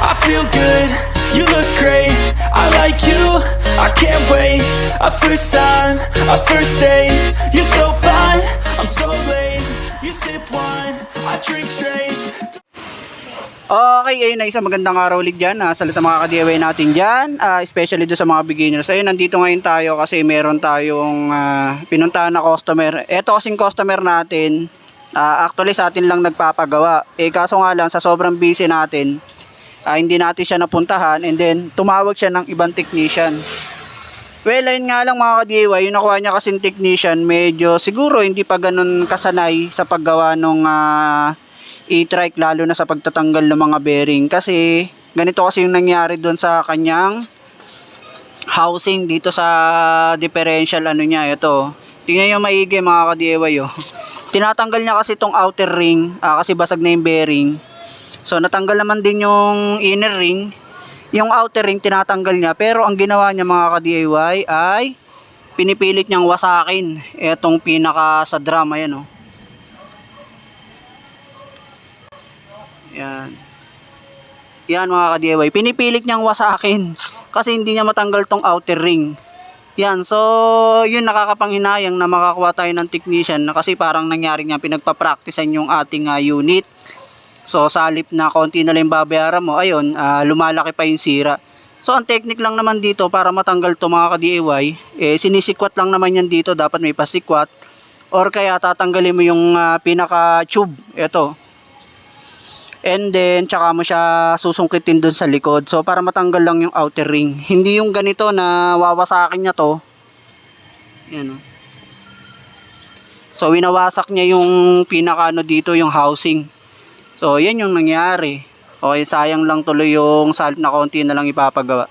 I feel good, you look great I like you, I can't wait A first time, a first date You're so fine, I'm so late You sip wine, I drink straight Okay, ayun na isang magandang araw ulit dyan. Uh, salita mga ka-DIY natin dyan. ah, especially doon sa mga beginners. Ayun, nandito ngayon tayo kasi meron tayong ah, pinuntahan na customer. Ito kasing customer natin, ah, actually sa atin lang nagpapagawa. Eh kaso nga lang, sa sobrang busy natin, ah, hindi natin siya napuntahan and then tumawag siya ng ibang technician. Well, ayun nga lang mga ka-DIY, yung nakuha niya kasing technician, medyo siguro hindi pa ganun kasanay sa paggawa ng e-trike lalo na sa pagtatanggal ng mga bearing kasi ganito kasi yung nangyari doon sa kanyang housing dito sa differential ano niya ito tingnan nyo maigi mga ka-DIY oh. tinatanggal niya kasi itong outer ring ah, kasi basag na yung bearing so natanggal naman din yung inner ring yung outer ring tinatanggal niya pero ang ginawa niya mga ka-DIY ay pinipilit niyang wasakin itong pinaka sa drum ayan oh Yan. Yan mga ka-DIY. Pinipilit niyang wasakin kasi hindi niya matanggal tong outer ring. Yan. So, yun nakakapanghinayang na makakuha tayo ng technician na kasi parang nangyari niya pinagpa-practicean yung ating ah, unit. So, sa halip na konti na lang babayaran mo, ayun, ah, lumalaki pa yung sira. So, ang technique lang naman dito para matanggal to mga ka-DIY, eh, sinisikwat lang naman yan dito. Dapat may pasikwat. Or kaya tatanggalin mo yung ah, pinaka-tube. Ito, And then, tsaka mo siya susungkitin dun sa likod. So, para matanggal lang yung outer ring. Hindi yung ganito na wawasakin niya to. Yan o. So, winawasak niya yung pinaka ano dito, yung housing. So, yan yung nangyari. Okay, sayang lang tuloy yung salip na konti na lang ipapagawa.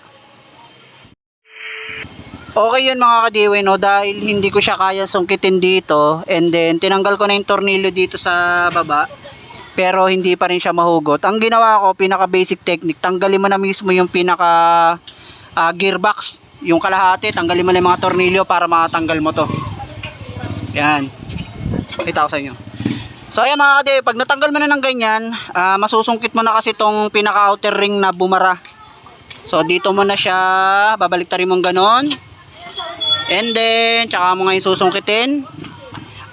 Okay yun mga kadiway no dahil hindi ko siya kaya sungkitin dito and then tinanggal ko na yung tornilyo dito sa baba pero hindi pa rin siya mahugot. Ang ginawa ko, pinaka basic technique, tanggalin mo na mismo yung pinaka ah, gearbox, yung kalahati, tanggalin mo na yung mga tornilyo para matanggal mo to. Yan. Kita ko sa inyo. So ayan mga kade, pag natanggal mo na ng ganyan, ah, masusungkit mo na kasi tong pinaka outer ring na bumara. So dito mo na siya, babaliktarin mong ganon. And then, tsaka mo ngayon susungkitin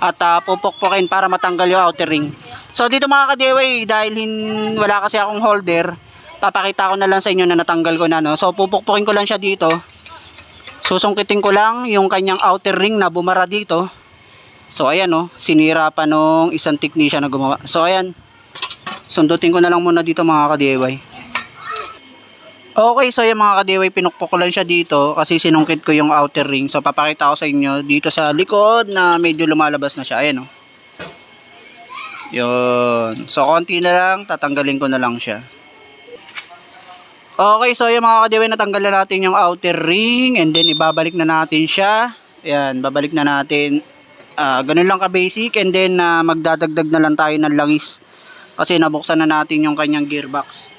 at uh, pupukpukin para matanggal yung outer ring. So dito mga ka-DIY dahil hin- wala kasi akong holder, papakita ko na lang sa inyo na natanggal ko na no. So pupukpukin ko lang siya dito. Susungkitin ko lang yung kanyang outer ring na bumara dito. So ayan no, sinira pa nung isang technician na gumawa. So ayan. Sundutin ko na lang muna dito mga ka-DIY. Okay, so yung mga ka-DIY, pinukpok ko lang siya dito kasi sinungkit ko yung outer ring. So papakita ko sa inyo dito sa likod na medyo lumalabas na siya. Ayan oh. Yun. So konti na lang, tatanggalin ko na lang siya. Okay, so yung mga ka-DIY, natanggal na natin yung outer ring and then ibabalik na natin siya. Ayan, babalik na natin. Ah, ganun lang ka-basic and then ah, magdadagdag na lang tayo ng langis kasi nabuksan na natin yung kanyang gearbox.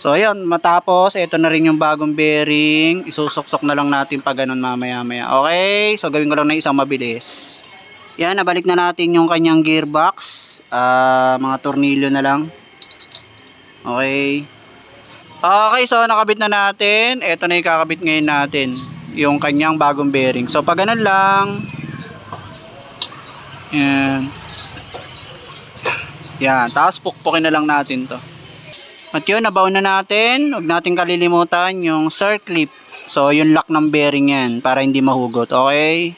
So ayun, matapos ito na rin yung bagong bearing. Isusuksok na lang natin pa ganun mamaya maya. Okay, so gawin ko lang na isang mabilis. Yan, nabalik na natin yung kanyang gearbox. Ah, mga tornilyo na lang. Okay. Okay, so nakabit na natin. Ito na yung kakabit ngayon natin. Yung kanyang bagong bearing. So pag ganun lang. Yan. Yan, tapos pukpukin na lang natin to. At yun, nabaw na natin. Huwag natin kalilimutan yung circlip. So, yung lock ng bearing yan para hindi mahugot. Okay?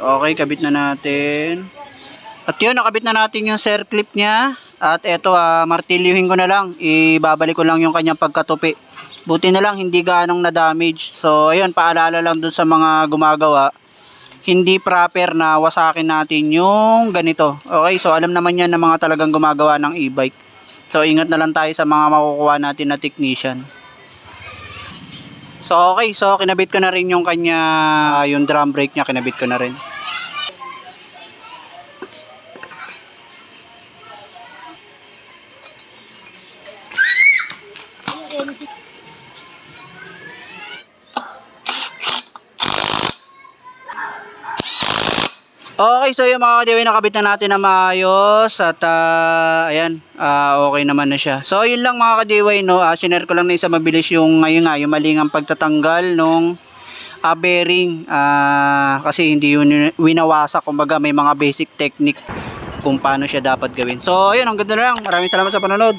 Okay, kabit na natin. At yun, nakabit na natin yung circlip niya. At eto, ah, martilyuhin ko na lang. Ibabalik ko lang yung kanyang pagkatupi. Buti na lang, hindi ganong na-damage. So, ayun, paalala lang dun sa mga gumagawa. Hindi proper na wasakin natin yung ganito. Okay, so alam naman yan ng mga talagang gumagawa ng e-bike. So, ingat na lang tayo sa mga makukuha natin na technician. So, okay. So, kinabit ko na rin yung kanya, yung drum brake niya, kinabit ko na rin. Okay, so yung mga kadiway nakabit na natin na maayos at ah, ayan, ah, okay naman na siya. So yun lang mga kadiway, no, uh, sinare ko lang na isa mabilis yung ngayon nga, yung malingang pagtatanggal nung ah, bearing ah, kasi hindi yun winawasak, kumbaga may mga basic technique kung paano siya dapat gawin. So ayun, ang ganda na lang. Maraming salamat sa panonood.